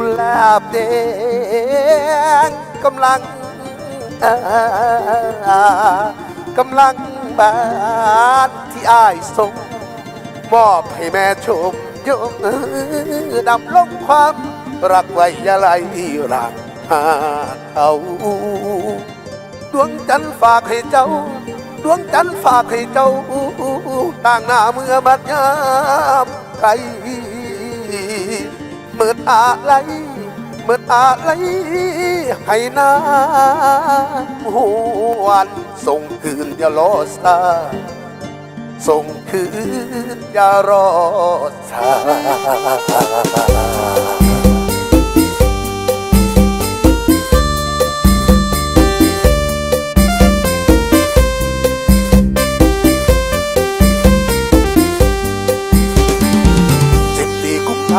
กุลาบแดงกำลังอ่ากำลังบานที่อ้ายทรงมอบให้แม่ชมยกดำลงความรักไว้ยาไหลรักหาเขาดวงจันทร์ฝากให้เจ้า ดวงจันทร์ฝากให้เจ้าต่างหน้าเมื่อบัดยามไกล เมื่ออะไรเมื่ออะไรให้น้ำหวนส่งคืนอย่ารอสาส่งคืนอย่ารอสา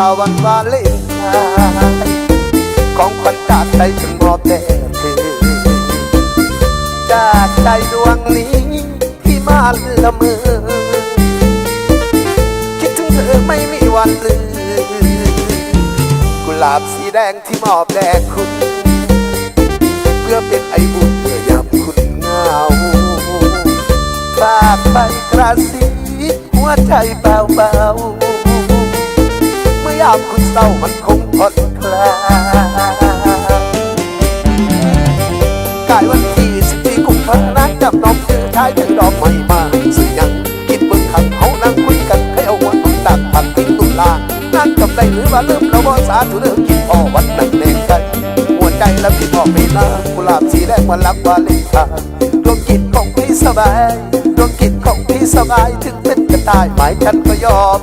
าวันวาเลนไทน์ของขวัญจากใจจึงมอบแด่เธอจากใจดวงนี้ที่มาละเมอคิดถึงเธอไม่มีวันลืมกุหลาบสีแดงที่มอบแด่คุณ เพื่อเป็นไอบุญเพื่อยามคุณเหงาฝากไปกระซิบหัวใจเบาๆ ยามคุณเศร้ามันคงผ่อนคลายกายวันที่สิบสี่กุมภาพันธ์จับน้องคือชายถึงดอกไม้มาสื่อยังคิดเบิ่งขังเขานั่งคุยกันเคยเอาวันน้ำตักผักกินตุลานั่งกับได้หรือว่าลืมแล้วว่สาธุเลิกกินพ่อวันนั้นแน่กันหัวใจแล้วพี่พ่อไม่ลากุหลาบสีแดงวันรักวาเลนไทน์ดวงจิตของพี่สบายดวงจิตของพี่สบายถึงเป็นกระต่ายหมายฉันก็ยอม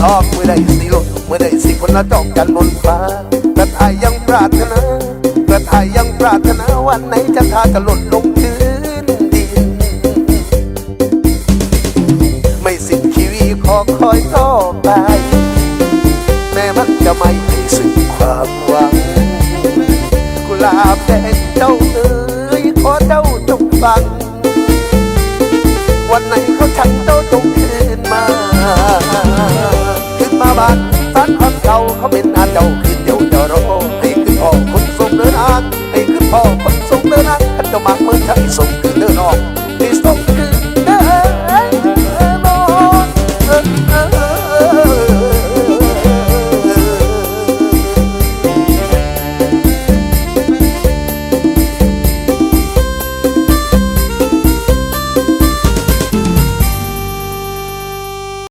สอบเมื่อใดสิลดเมื่อใดสิคนละดอกกันบนฟ้า กระต่ายยังปรารถนากระต่ายยังปรารถนาวันไหนจะทาจะหล่นลงพื้นดิน ไม่สิ้นชีวิตขอคอยต่อไป แม้มันจะไม่ให้สิ้นความหวังกุหลาบแดงเจ้าเอ๋ยขอเจ้าจงฟัง วันไหนเขาชังเจ้าจงคืนมา บ้านบ้านคนเก่าเขาเป็นอาเจ้าคืนเดียวจะรอให้ขึ้นพ่อคนทรงเดินทางให้ขึ้นพ่อคนทรงเดินทางขันจะมาเมื่อใช้ส่งคืนเดินออกให้ส่ง